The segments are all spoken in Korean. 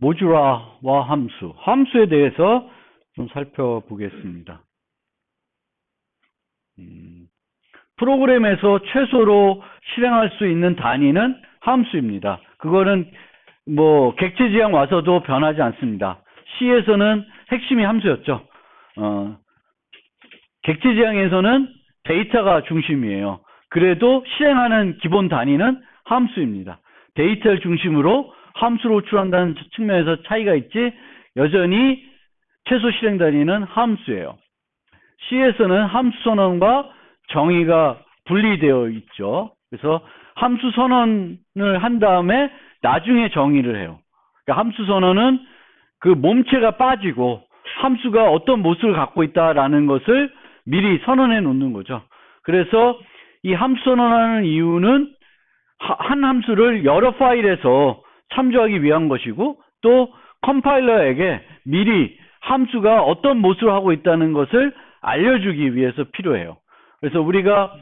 모듈화와 함수, 함수에 대해서 좀 살펴보겠습니다. 음, 프로그램에서 최소로 실행할 수 있는 단위는 함수입니다. 그거는 뭐 객체 지향 와서도 변하지 않습니다. C에서는 핵심이 함수였죠. 어, 객체 지향에서는 데이터가 중심이에요. 그래도 실행하는 기본 단위는 함수입니다. 데이터를 중심으로 함수로 호출한다는 측면에서 차이가 있지 여전히 최소 실행 단위는 함수예요. C에서는 함수 선언과 정의가 분리되어 있죠. 그래서 함수 선언을 한 다음에 나중에 정의를 해요. 그러니까 함수 선언은 그 몸체가 빠지고 함수가 어떤 모습을 갖고 있다라는 것을 미리 선언해 놓는 거죠. 그래서 이 함수 선언하는 이유는 한 함수를 여러 파일에서 참조하기 위한 것이고 또 컴파일러에게 미리 함수가 어떤 모습을 하고 있다는 것을 알려주기 위해서 필요해요. 그래서 우리가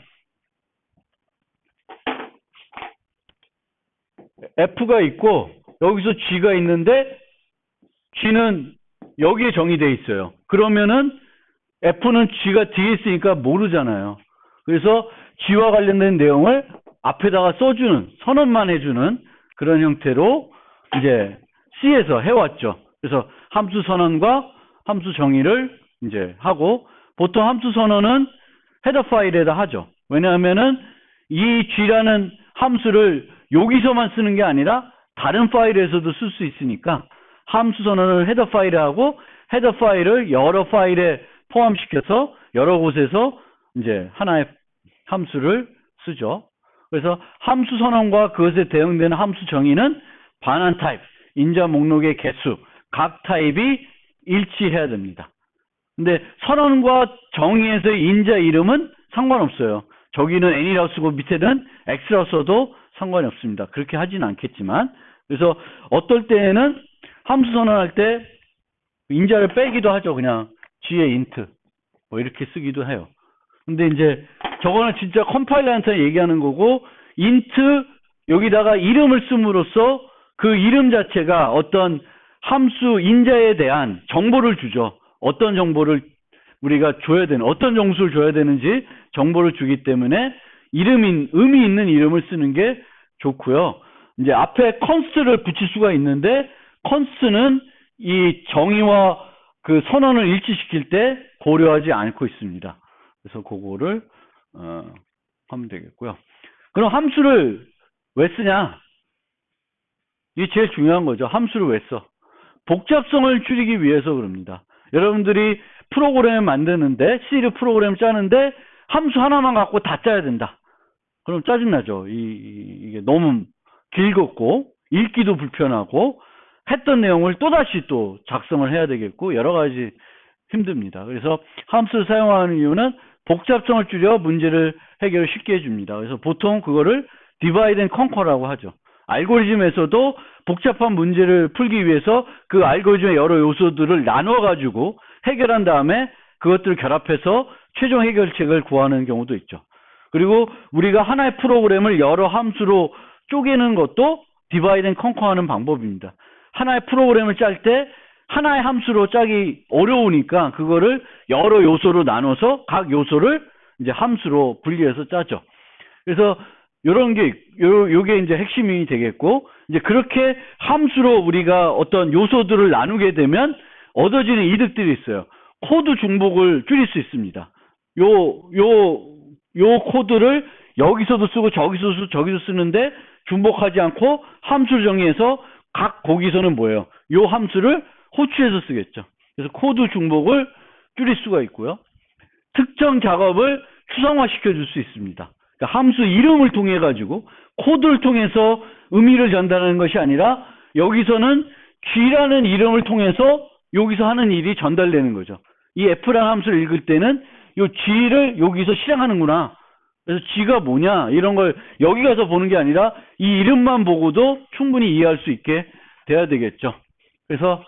F가 있고 여기서 G가 있는데 G는 여기에 정의되어 있어요. 그러면은 F는 G가 뒤에 있으니까 모르잖아요. 그래서 G와 관련된 내용을 앞에다가 써주는 선언만 해주는 그런 형태로 이제 C에서 해왔죠. 그래서 함수 선언과 함수 정의를 이제 하고 보통 함수 선언은 헤더 파일에다 하죠. 왜냐하면은 이 G라는 함수를 여기서만 쓰는 게 아니라 다른 파일에서도 쓸 수 있으니까 함수 선언을 헤더 파일에 하고 헤더 파일을 여러 파일에 포함시켜서 여러 곳에서 이제 하나의 함수를 쓰죠. 그래서 함수 선언과 그것에 대응되는 함수 정의는 반환 타입, 인자 목록의 개수, 각 타입이 일치해야 됩니다. 근데 선언과 정의에서의 인자 이름은 상관없어요. 저기는 n이라고 쓰고 밑에는 x라고 써도 상관이 없습니다. 그렇게 하지는 않겠지만 그래서 어떨 때에는 함수 선언할 때 인자를 빼기도 하죠. 그냥 g의 int 뭐 이렇게 쓰기도 해요. 근데 이제 저거는 진짜 컴파일러한테 얘기하는 거고 int 여기다가 이름을 씀으로써 그 이름 자체가 어떤 함수 인자에 대한 정보를 주죠. 어떤 정보를 우리가 줘야 되는 어떤 정수를 줘야 되는지 정보를 주기 때문에 이름인 의미 있는 이름을 쓰는 게 좋고요. 이제 앞에 컨스트를 붙일 수가 있는데 컨스트는 이 정의와 그 선언을 일치시킬 때 고려하지 않고 있습니다. 그래서 그거를 어, 하면 되겠고요. 그럼 함수를 왜 쓰냐? 이게 제일 중요한 거죠. 함수를 왜 써? 복잡성을 줄이기 위해서 그럽니다. 여러분들이 프로그램을 만드는데 C를 프로그램 짜는데 함수 하나만 갖고 다 짜야 된다. 그럼 짜증나죠. 이, 이게 너무 길었고 읽기도 불편하고 했던 내용을 또다시 또 작성을 해야 되겠고 여러 가지 힘듭니다. 그래서 함수를 사용하는 이유는 복잡성을 줄여 문제를 해결을 쉽게 해줍니다. 그래서 보통 그거를 디바이드 앤 컨커라고 하죠. 알고리즘에서도 복잡한 문제를 풀기 위해서 그 알고리즘의 여러 요소들을 나눠 가지고 해결한 다음에 그것들을 결합해서 최종 해결책을 구하는 경우도 있죠. 그리고 우리가 하나의 프로그램을 여러 함수로 쪼개는 것도 디바이드 앤 컨커 하는 방법입니다. 하나의 프로그램을 짤 때 하나의 함수로 짜기 어려우니까 그거를 여러 요소로 나눠서 각 요소를 이제 함수로 분리해서 짜죠. 그래서 요런 게, 요, 요게 이제 핵심이 되겠고, 이제 그렇게 함수로 우리가 어떤 요소들을 나누게 되면 얻어지는 이득들이 있어요. 코드 중복을 줄일 수 있습니다. 요, 요, 요 코드를 여기서도 쓰고 저기서 쓰고 저기서 쓰는데 중복하지 않고 함수를 정의해서 각 거기서는 뭐예요? 요 함수를 호출해서 쓰겠죠. 그래서 코드 중복을 줄일 수가 있고요. 특정 작업을 추상화시켜 줄 수 있습니다. 그러니까 함수 이름을 통해 가지고 코드를 통해서 의미를 전달하는 것이 아니라 여기서는 G라는 이름을 통해서 여기서 하는 일이 전달되는 거죠. 이 F라는 함수를 읽을 때는 이 G를 여기서 실행하는구나. 그래서 G가 뭐냐 이런 걸 여기 가서 보는 게 아니라 이 이름만 보고도 충분히 이해할 수 있게 돼야 되겠죠. 그래서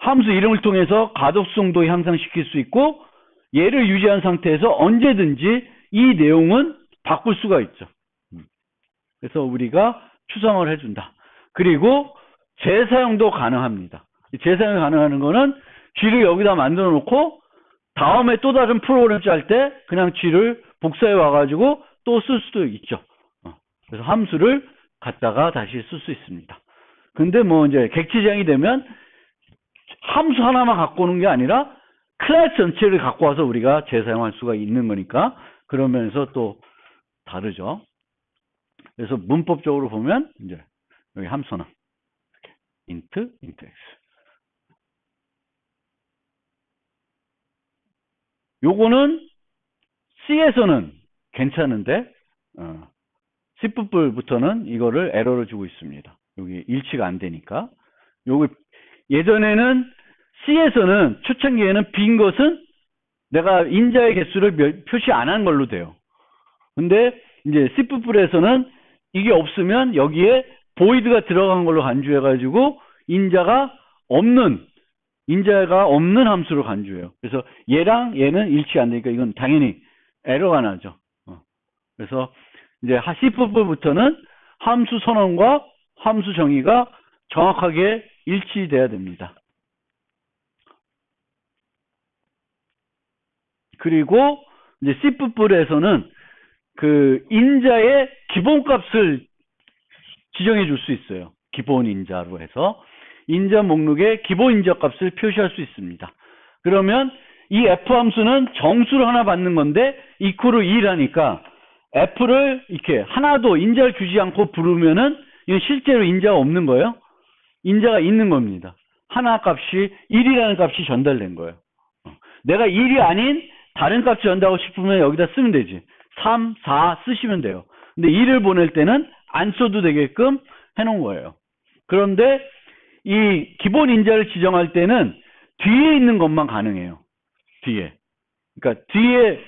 함수 이름을 통해서 가독성도 향상시킬 수 있고 얘를 유지한 상태에서 언제든지 이 내용은 바꿀 수가 있죠. 그래서 우리가 추상을 해준다. 그리고 재사용도 가능합니다. 재사용이 가능한 거는 G를 여기다 만들어 놓고 다음에 또 다른 프로그램 짤 때 그냥 G를 복사해 와가지고 또 쓸 수도 있죠. 어. 그래서 함수를 갖다가 다시 쓸 수 있습니다. 근데 뭐 이제 객지장이 되면 함수 하나만 갖고 오는 게 아니라 클래스 전체를 갖고 와서 우리가 재사용할 수가 있는 거니까 그러면서 또 다르죠. 그래서 문법적으로 보면 이제 여기 함수는 int, int x. 요거는 C에서는 괜찮은데 어, C부터는 이거를 에러를 주고 있습니다. 여기 일치가 안 되니까. 요거 예전에는 C에서는 초창기에는 빈 것은 내가 인자의 개수를 표시 안 한 걸로 돼요. 근데 이제 C부에서는 이게 없으면 여기에 보이드가 들어간 걸로 간주해가지고 인자가 없는 인자가 없는 함수로 간주해요. 그래서 얘랑 얘는 일치 안 되니까 이건 당연히 에러가 나죠. 어. 그래서 이제 C부부터는 함수 선언과 함수 정의가 정확하게 일치돼야 됩니다. 그리고 이제 C부에서는 그 인자의 기본값을 지정해 줄 수 있어요. 기본 인자로 해서 인자 목록에 기본 인자 값을 표시할 수 있습니다. 그러면 이 f 함수는 정수를 하나 받는 건데 이코를 2라니까 f를 이렇게 하나도 인자를 주지 않고 부르면은 실제로 인자가 없는 거예요. 인자가 있는 겁니다. 하나 값이 1이라는 값이 전달된 거예요. 어. 내가 1이 아닌 다른 값이 전달하고 싶으면 여기다 쓰면 되지. 3, 4 쓰시면 돼요. 근데 2를 보낼 때는 안 써도 되게끔 해놓은 거예요. 그런데 이 기본 인자를 지정할 때는 뒤에 있는 것만 가능해요. 뒤에. 그러니까 뒤에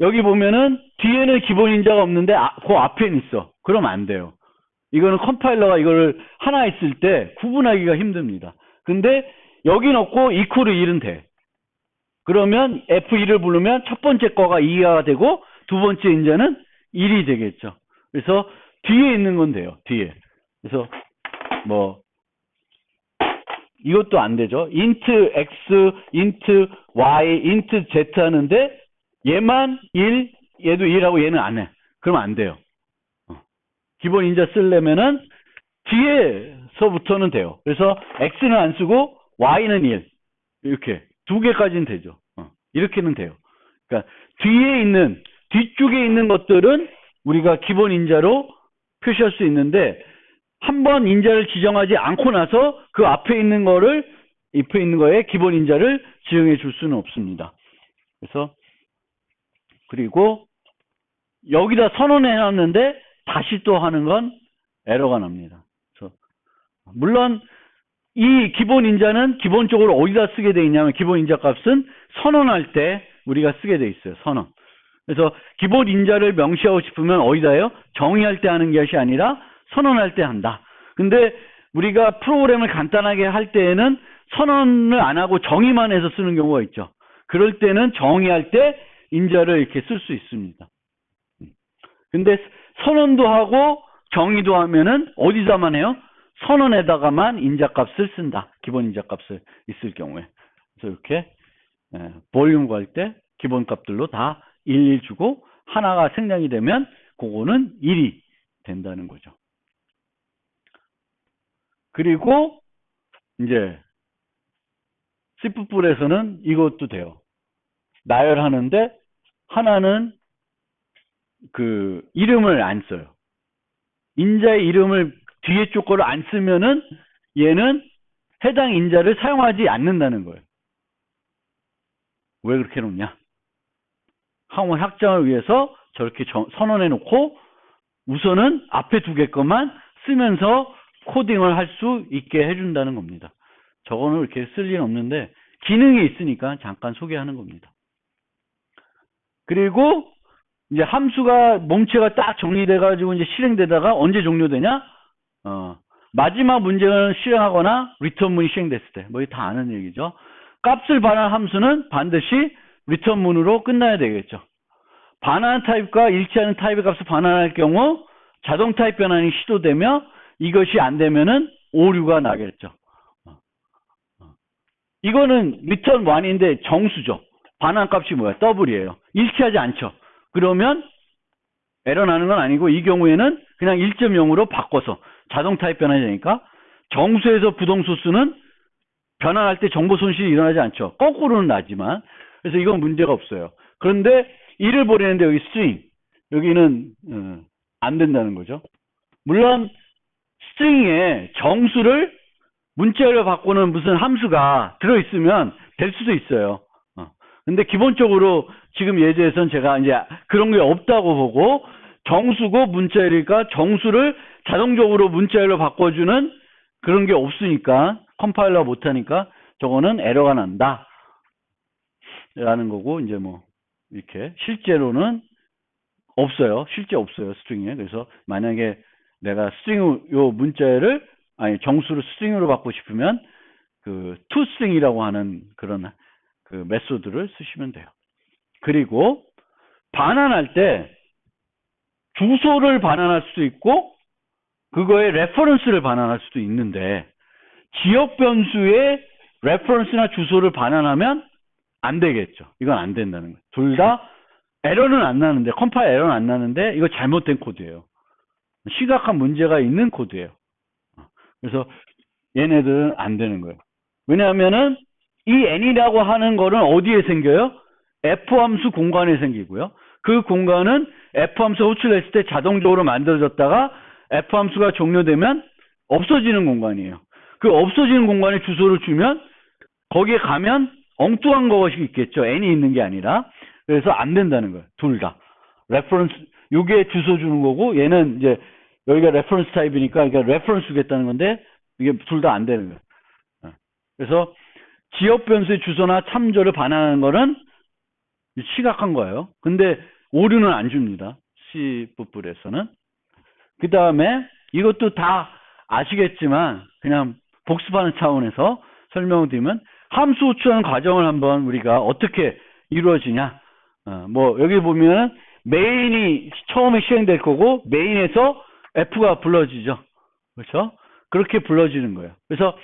여기 보면은 뒤에는 기본 인자가 없는데 아, 그 앞에는 있어. 그럼 안 돼요. 이거는 컴파일러가 이거를 하나 있을 때 구분하기가 힘듭니다. 근데 여기 넣고 이코르 1은 돼. 그러면 F1을 부르면 첫 번째 거가 2가 되고 두 번째 인자는 1이 되겠죠. 그래서 뒤에 있는 건 돼요. 뒤에. 그래서 뭐 이것도 안 되죠. int x, int y, int z 하는데 얘만 1, 얘도 1하고 얘는 안 해. 그러면 안 돼요. 어. 기본 인자 쓰려면은 뒤에서부터는 돼요. 그래서 x는 안 쓰고 y는 1. 이렇게 두 개까지는 되죠. 어. 이렇게는 돼요. 그러니까 뒤에 있는 뒤쪽에 있는 것들은 우리가 기본 인자로 표시할 수 있는데 한 번 인자를 지정하지 않고 나서 그 앞에 있는 거를 앞에 있는 거에 기본 인자를 지정해 줄 수는 없습니다. 그래서 그리고 여기다 선언해 놨는데 다시 또 하는 건 에러가 납니다. 그래서 물론 이 기본 인자는 기본적으로 어디다 쓰게 돼 있냐면 기본 인자 값은 선언할 때 우리가 쓰게 돼 있어요. 선언. 그래서 기본 인자를 명시하고 싶으면 어디다요? 정의할 때 하는 것이 아니라 선언할 때 한다. 근데 우리가 프로그램을 간단하게 할 때에는 선언을 안 하고 정의만 해서 쓰는 경우가 있죠. 그럴 때는 정의할 때 인자를 이렇게 쓸 수 있습니다. 근데 선언도 하고 정의도 하면은 어디서만 해요? 선언에다가만 인자값을 쓴다. 기본 인자값을 있을 경우에. 그래서 이렇게 볼륨 구할 때 기본값들로 다 1, 1 주고 하나가 생략이 되면 그거는 1이 된다는 거죠. 그리고 이제 C++에서는 이것도 돼요. 나열하는데 하나는 그 이름을 안 써요. 인자의 이름을 뒤에 쪽 거를 안 쓰면은 얘는 해당 인자를 사용하지 않는다는 거예요. 왜 그렇게 놓냐? 항원 확장을 위해서 저렇게 선언해 놓고 우선은 앞에 두 개 것만 쓰면서 코딩을 할 수 있게 해준다는 겁니다. 저거는 이렇게 쓸 일은 없는데 기능이 있으니까 잠깐 소개하는 겁니다. 그리고 이제 함수가 몸체가 딱 정리돼 가지고 이제 실행되다가 언제 종료되냐? 어, 마지막 문제는 실행하거나 리턴문이 실행됐을 때. 뭐 다 아는 얘기죠. 값을 반환 함수는 반드시 리턴문으로 끝나야 되겠죠. 반환 타입과 일치하는 타입의 값을 반환할 경우 자동 타입 변환이 시도되며 이것이 안 되면은 오류가 나겠죠. 어, 어. 이거는 리턴 1인데 정수죠. 반환 값이 뭐야? 더블이에요. 일치하지 않죠. 그러면 에러 나는 건 아니고 이 경우에는 그냥 1.0으로 바꿔서 자동 타입 변환이 되니까 정수에서 부동수 수는 변환할 때 정보 손실이 일어나지 않죠. 거꾸로는 나지만. 그래서 이건 문제가 없어요. 그런데 이를 버리는데 여기 스트링 여기는 어, 안 된다는 거죠. 물론 스트링에 정수를 문자로 바꾸는 무슨 함수가 들어있으면 될 수도 있어요. 어. 근데 기본적으로 지금 예제에서는 제가 이제 그런 게 없다고 보고 정수고 문자일이니까 정수를 자동적으로 문자일로 바꿔주는 그런 게 없으니까 컴파일러 못하니까 저거는 에러가 난다. 라는 거고 이제 뭐 이렇게 실제로는 없어요. 실제 없어요. 스트링에. 그래서 만약에 내가 스트링 요 문자를 아니 정수를 스트링으로 받고 싶으면 그 투스트링이라고 하는 그런 그 메소드를 쓰시면 돼요. 그리고 반환할 때 주소를 반환할 수도 있고 그거에 레퍼런스를 반환할 수도 있는데 지역 변수에 레퍼런스나 주소를 반환하면 안 되겠죠. 이건 안 된다는 거예요. 둘 다 에러는 안 나는데 컴파일 에러는 안 나는데 이거 잘못된 코드예요. 심각한 문제가 있는 코드예요. 그래서 얘네들은 안 되는 거예요. 왜냐하면은 이 n이라고 하는 거는 어디에 생겨요? f 함수 공간에 생기고요. 그 공간은 f 함수 호출했을 때 자동적으로 만들어졌다가 f 함수가 종료되면 없어지는 공간이에요. 그 없어지는 공간에 주소를 주면 거기에 가면 엉뚱한 것이 있겠죠. n이 있는 게 아니라. 그래서 안 된다는 거예요. 둘 다. 레퍼런스 요게 주소 주는 거고 얘는 이제 여기가 레퍼런스 타입이니까 그러니까 레퍼런스 주겠다는 건데 이게 둘 다 안 되는 거예요. 어. 그래서 지역 변수의 주소나 참조를 반환하는 거는 시각한 거예요. 근데 오류는 안 줍니다. C 부분에서는. 그 다음에 이것도 다 아시겠지만 그냥 복습하는 차원에서 설명을 드리면 함수 호출하는 과정을 한번 우리가 어떻게 이루어지냐. 어, 뭐 여기 보면 메인이 처음에 시행될 거고 메인에서 F가 불러지죠. 그렇죠? 그렇게 불러지는 거예요. 그래서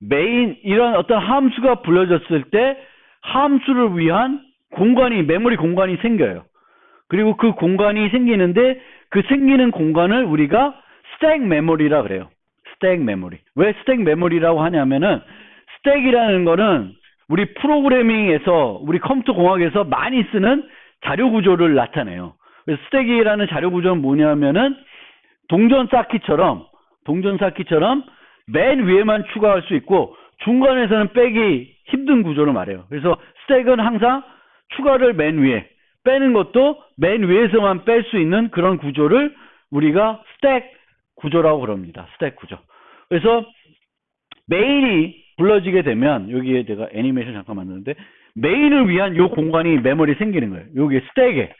메인 이런 어떤 함수가 불러졌을 때 함수를 위한 공간이 메모리 공간이 생겨요. 그리고 그 공간이 생기는데 그 생기는 공간을 우리가 스택 메모리라 그래요. 스택 메모리. 왜 스택 메모리라고 하냐면은 스택이라는 거는 우리 프로그래밍에서 우리 컴퓨터 공학에서 많이 쓰는 자료 구조를 나타내요. 그래서 스택이라는 자료 구조는 뭐냐면은 동전 쌓기처럼 동전 쌓기처럼 맨 위에만 추가할 수 있고 중간에서는 빼기 힘든 구조를 말해요. 그래서 스택은 항상 추가를 맨 위에 빼는 것도 맨 위에서만 뺄 수 있는 그런 구조를 우리가 스택 구조라고 그럽니다. 스택 구조. 그래서 메인이 불러지게 되면 여기에 제가 애니메이션 잠깐 만드는데 메인을 위한 요 공간이 메모리 생기는 거예요. 여기 스택에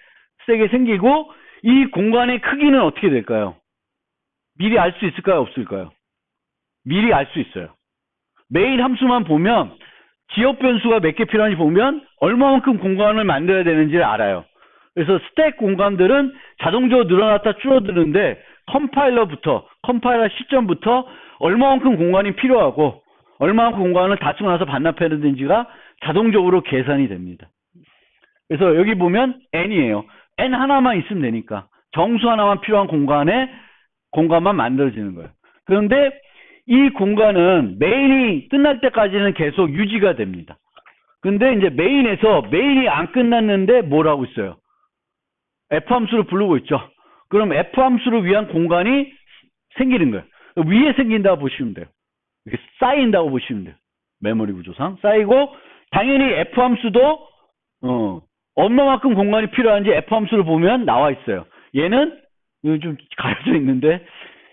스택에 생기고 이 공간의 크기는 어떻게 될까요? 미리 알 수 있을까요? 없을까요? 미리 알 수 있어요. 메인 함수만 보면 지역 변수가 몇 개 필요한지 보면 얼마만큼 공간을 만들어야 되는지를 알아요. 그래서 스택 공간들은 자동적으로 늘어났다 줄어드는데 컴파일러부터 컴파일러 시점부터 얼마만큼 공간이 필요하고 얼마만큼 공간을 다 쓰고 나서 반납해야 되는지가 자동적으로 계산이 됩니다. 그래서 여기 보면 n이에요. n 하나만 있으면 되니까 정수 하나만 필요한 공간에 공간만 만들어지는 거예요. 그런데 이 공간은 메인이 끝날 때까지는 계속 유지가 됩니다. 근데 이제 메인에서 메인이 안 끝났는데 뭘 하고 있어요? F 함수를 부르고 있죠. 그럼 F 함수를 위한 공간이 생기는 거예요. 위에 생긴다고 보시면 돼요. 이렇게 쌓인다고 보시면 돼요. 메모리 구조상 쌓이고 당연히 F 함수도 어, 얼마만큼 공간이 필요한지 F 함수를 보면 나와 있어요. 얘는 좀 가려져 있는데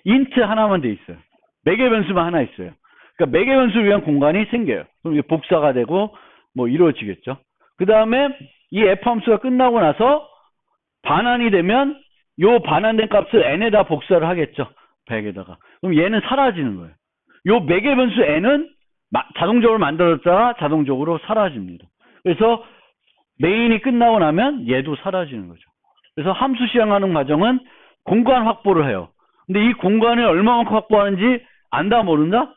인트 하나만 돼 있어요. 매개 변수만 하나 있어요. 그러니까 매개 변수를 위한 공간이 생겨요. 그럼 이게 복사가 되고 뭐 이루어지겠죠. 그 다음에 이 F 함수가 끝나고 나서 반환이 되면 요 반환된 값을 n에다 복사를 하겠죠. 100에다가. 그럼 얘는 사라지는 거예요. 요 매개 변수 n은 자동적으로 만들어졌다가 자동적으로 사라집니다. 그래서 메인이 끝나고 나면 얘도 사라지는 거죠. 그래서 함수 시행하는 과정은 공간 확보를 해요. 근데 이 공간을 얼마만큼 확보하는지 안다 모른다?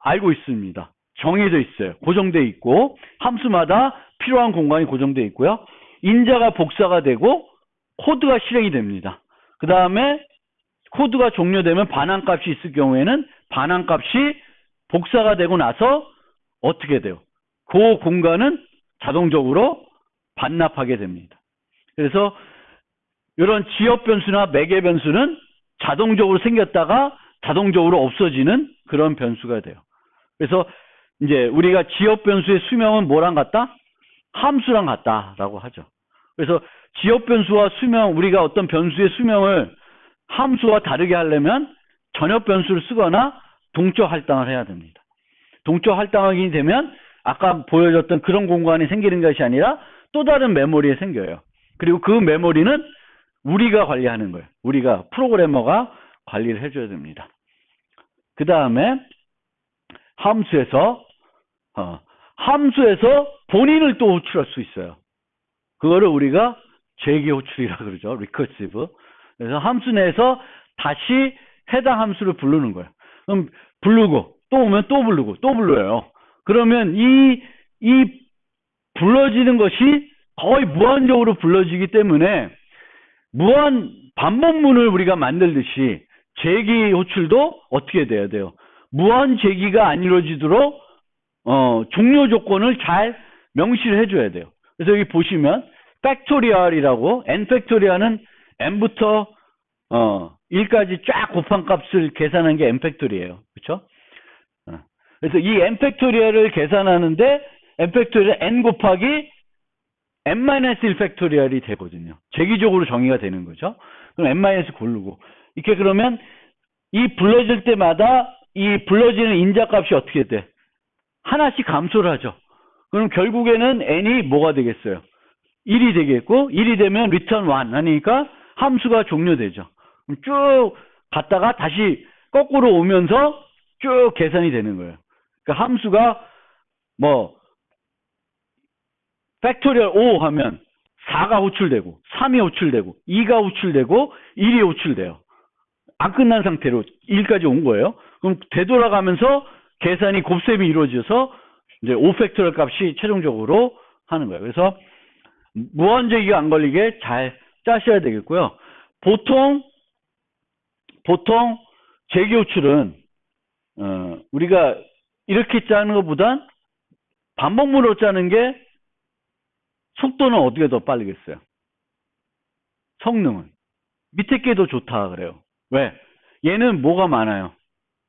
알고 있습니다. 정해져 있어요. 고정돼 있고 함수마다 필요한 공간이 고정돼 있고요. 인자가 복사가 되고 코드가 실행이 됩니다. 그 다음에 코드가 종료되면 반환값이 있을 경우에는 반환값이 복사가 되고 나서 어떻게 돼요? 그 공간은 자동적으로 반납하게 됩니다. 그래서 이런 지역 변수나 매개 변수는 자동적으로 생겼다가 자동적으로 없어지는 그런 변수가 돼요. 그래서 이제 우리가 지역 변수의 수명은 뭐랑 같다? 함수랑 같다라고 하죠. 그래서 지역 변수와 수명, 우리가 어떤 변수의 수명을 함수와 다르게 하려면 전역 변수를 쓰거나 동적 할당을 해야 됩니다. 동적 할당이 되면 아까 보여줬던 그런 공간이 생기는 것이 아니라 또 다른 메모리에 생겨요. 그리고 그 메모리는 우리가 관리하는 거예요. 우리가 프로그래머가 관리를 해줘야 됩니다. 그 다음에 함수에서 어, 함수에서 본인을 또 호출할 수 있어요. 그거를 우리가 재기 호출이라 그러죠. 리커시브. 그래서 함수 내에서 다시 해당 함수를 부르는 거예요. 그럼 부르고 또 오면 또 부르고 또 불러요. 그러면 이, 이 불러지는 것이 거의 무한적으로 불러지기 때문에 무한 반복문을 우리가 만들듯이 재기 호출도 어떻게 돼야 돼요? 무한 재기가 안 이루어지도록 어, 종료 조건을 잘 명시를 해줘야 돼요. 그래서 여기 보시면 팩토리얼이라고 n 팩토리얼은 n부터 어, 1까지 쫙 곱한 값을 계산한 게 n 팩토리예요. 그렇죠? 어. 그래서 이 n 팩토리얼을 계산하는데 n 팩토리얼 n 곱하기 n-1 팩토리얼이 되거든요. 재기적으로 정의가 되는 거죠. 그럼 n- 고르고 이렇게 그러면 이 불러질 때마다 이 불러지는 인자값이 어떻게 돼? 하나씩 감소를 하죠. 그럼 결국에는 n이 뭐가 되겠어요? 1이 되겠고 1이 되면 return 1 하니까 함수가 종료되죠. 쭉 갔다가 다시 거꾸로 오면서 쭉 계산이 되는 거예요. 그러니까 함수가 뭐 팩토리얼 5 하면 4가 호출되고 3이 호출되고 2가 호출되고 1이 호출돼요. 안 끝난 상태로 1까지 온 거예요. 그럼 되돌아가면서 계산이 곱셈이 이루어져서 이제 5팩토리얼 값이 최종적으로 하는 거예요. 그래서 무한제기가 안 걸리게 잘 짜셔야 되겠고요. 보통 보통 제기 호출은 어, 우리가 이렇게 짜는 것보단 반복문으로 짜는 게 속도는 어떻게 더 빠르겠어요? 성능은 밑에 게 더 좋다 그래요. 왜? 얘는 뭐가 많아요?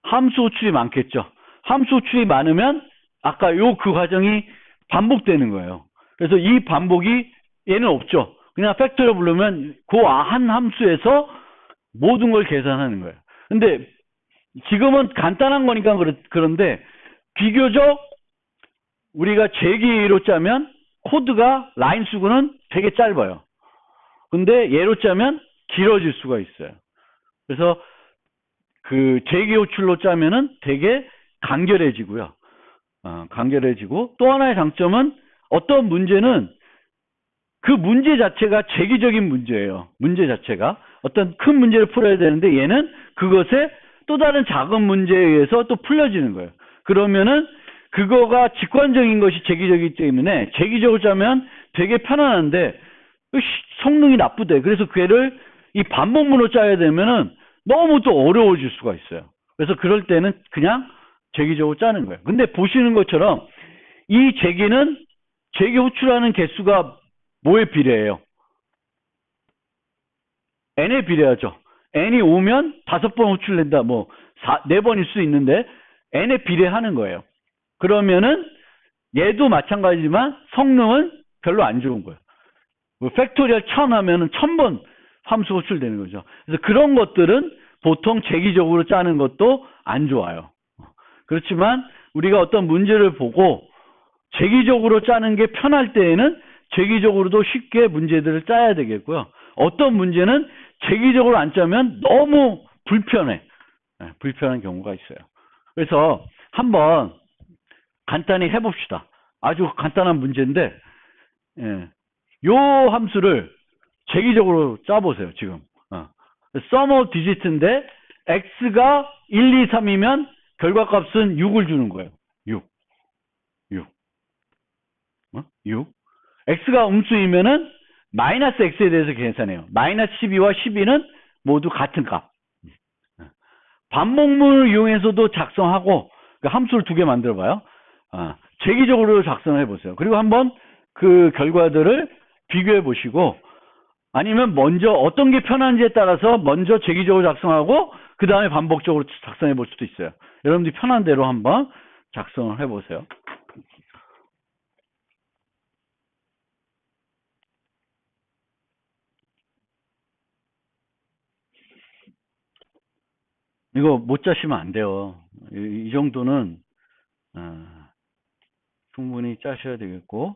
함수 호출이 많겠죠. 함수 호출이 많으면 아까 요 그 과정이 반복되는 거예요. 그래서 이 반복이 얘는 없죠. 그냥 팩터를 부르면 그 한 함수에서 모든 걸 계산하는 거예요. 근데 지금은 간단한 거니까 그런데 비교적 우리가 제기로 짜면 코드가 라인 수구는 되게 짧아요. 근데 예로 짜면 길어질 수가 있어요. 그래서 그 제기 호출로 짜면은 되게 간결해지고요. 어, 간결해지고 또 하나의 장점은 어떤 문제는 그 문제 자체가 제기적인 문제예요. 문제 자체가 어떤 큰 문제를 풀어야 되는데 얘는 그것에 또 다른 작은 문제에 의해서 또 풀려지는 거예요. 그러면은 그거가 직관적인 것이 제기적이기 때문에 제기적으로 짜면 되게 편안한데 성능이 나쁘대. 그래서 걔를 이 반복문으로 짜야 되면은 너무 또 어려워질 수가 있어요. 그래서 그럴 때는 그냥 제기적으로 짜는 거예요. 근데 보시는 것처럼 이 제기는 제기 호출하는 개수가 뭐에 비례해요? n에 비례하죠. n이 오면 다섯 번 호출된다. 뭐, 네 번일 수 있는데, n에 비례하는 거예요. 그러면은, 얘도 마찬가지지만 성능은 별로 안 좋은 거예요. 뭐 팩토리얼 천 하면은 천 번 함수 호출되는 거죠. 그래서 그런 것들은 보통 재기적으로 짜는 것도 안 좋아요. 그렇지만 우리가 어떤 문제를 보고 재기적으로 짜는 게 편할 때에는 재기적으로도 쉽게 문제들을 짜야 되겠고요. 어떤 문제는 재기적으로 안 짜면 너무 불편해. 네, 불편한 경우가 있어요. 그래서 한번 간단히 해봅시다. 아주 간단한 문제인데, 예, 요 함수를 재기적으로 짜보세요, 지금. 어. of digit인데, x가 1, 2, 3이면 결과 값은 6을 주는 거예요. 6. 6. 어? 6. x가 음수이면은 마이너스 x에 대해서 계산해요. 마이너스 12와 12는 모두 같은 값. 반복문을 이용해서도 작성하고 그 함수를 두 개 만들어 봐요. 아, 재기적으로 작성을 해보세요. 그리고 한번 그 결과들을 비교해 보시고 아니면 먼저 어떤 게 편한지에 따라서 먼저 재기적으로 작성하고 그 다음에 반복적으로 작성해 볼 수도 있어요. 여러분들이 편한 대로 한번 작성을 해 보세요. 이거 못 짜시면 안 돼요. 이, 이 정도는 아, 충분히 짜셔야 되겠고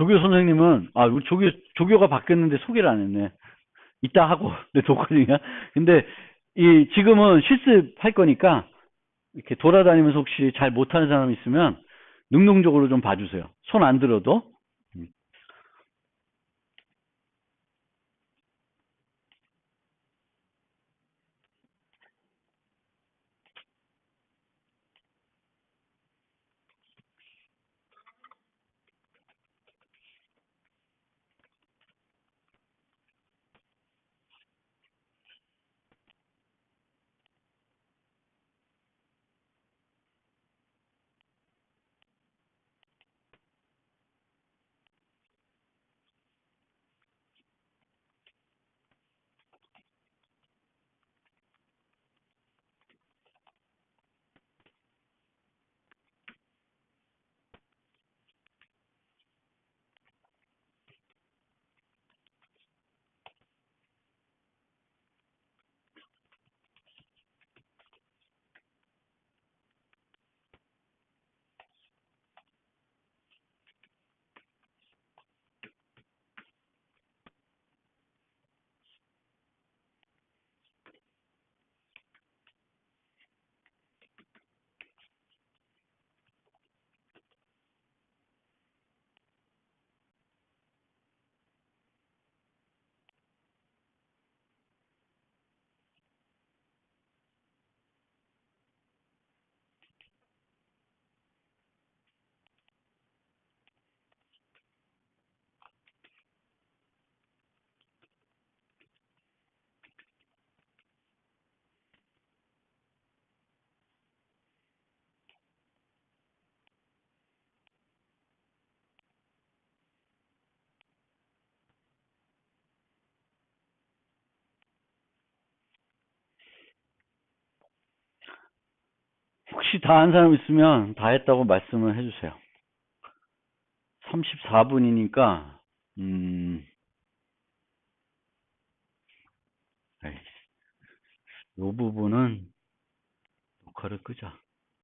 조교 선생님은 아 우리 조교 조교가 바뀌었는데 소개를 안 했네. 이따 하고 내 중이야. 근데 이 지금은 실습할 거니까 이렇게 돌아다니면서 혹시 잘 못하는 사람 있으면 능동적으로 좀 봐주세요. 손 안 들어도. 혹시 다 한 사람 있으면 다 했다고 말씀을 해주세요. 34분이니까, 음, 요 부분은 녹화를 끄자.